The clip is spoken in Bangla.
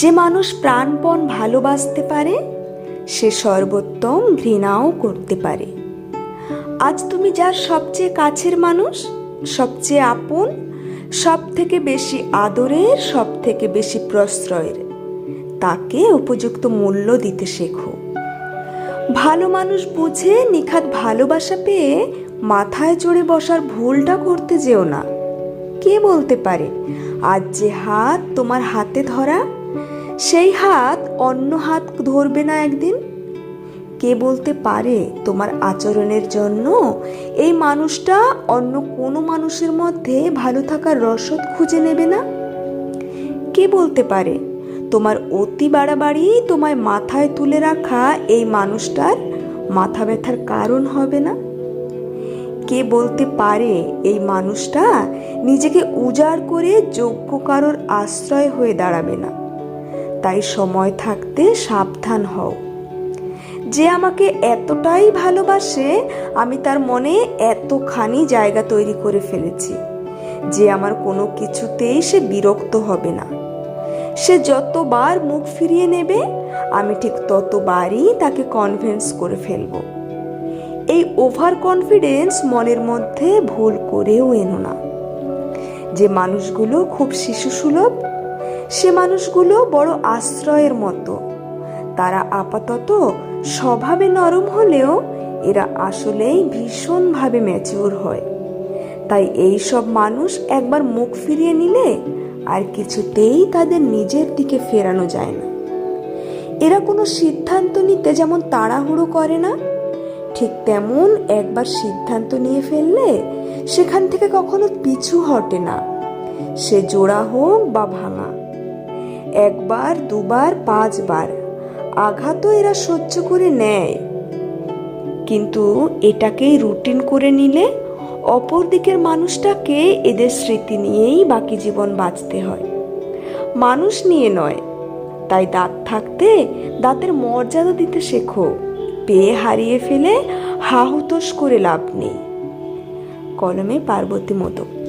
যে মানুষ প্রাণপণ ভালোবাসতে পারে, সে সর্বোত্তম ঘৃণাও করতে পারে। আজ তুমি যার সবচেয়ে কাছের মানুষ, সবচেয়ে আপন সব থেকে বেশি আদরের সব থেকে বেশি প্রশ্রয়ের, তাকে উপযুক্ত মূল্য দিতে শেখো। ভালো মানুষ বুঝে নিখাত ভালোবাসা পেয়ে মাথায় চড়ে বসার ভুলটা করতে যেও না। কে বলতে পারে, আজ যে হাত তোমার হাতে ধরা সেই হাত অন্য হাত ধরবে না একদিন? কে বলতে পারে তোমার আচরণের জন্য এই মানুষটা অন্য কোনো মানুষের মধ্যে ভালো থাকার রসদ খুঁজে নেবে না? কে বলতে পারে তোমার অতি বাড়াবাড়ি তোমায় মাথায় তুলে রাখা এই মানুষটার মাথা ব্যথার কারণ হবে না? কে বলতে পারে এই মানুষটা নিজেকে উজাড় করে যোগ্য কারোর আশ্রয় হয়ে দাঁড়াবে না? তাই সময় থাকতে সাবধান হও। যে আমাকে এতটাই ভালোবাসে, আমি তার মনে এতখানি জায়গা তৈরি করে ফেলেছি যে আমার কোনো কিছুতেই সে বিরক্ত হবে না। সে যতবার মুখ ফিরিয়ে নেবে, আমি ঠিক ততবারই তাকে কনভিন্স করে ফেলব। এই ওভার কনফিডেন্স মনের মধ্যে ভুল করেও এনো না। যে মানুষগুলো খুব শিশুসুলভ সে মানুষগুলো বড় আশ্রয়ের মতো। তারা আপাতত স্বভাবে নরম হলেও এরা আসলেই ভীষণভাবে ম্যাচিওর হয়। তাই এই সব মানুষ একবার মুখ ফিরিয়ে নিলে আর কিছুতেই তাদের নিজের দিকে ফেরানো যায় না। এরা কোনো সিদ্ধান্ত নিতে যেমন তাড়াহুড়ো করে না, ঠিক তেমন একবার সিদ্ধান্ত নিয়ে ফেললে সেখান থেকে কখনো পিছু হটে না। সে জোড়া হোক বা ভাঙা একবার, দুবার, পাঁচবার। আঘাতও এরা সহ্য করে নেয়। কিন্তু এটাকেই রুটিন করে নিলে অপর দিকের মানুষটাকে এদের স্মৃতি নিয়েই বাকি জীবন বাঁচতে হয়। মানুষ নিয়ে নয়, তাই দাঁত থাকতে দাঁতের মর্যাদা দিতে শেখো। পেয়ে হারিয়ে ফেলে হাহুতোষ করে লাভ নেই। কলমে পার্বতী মোদক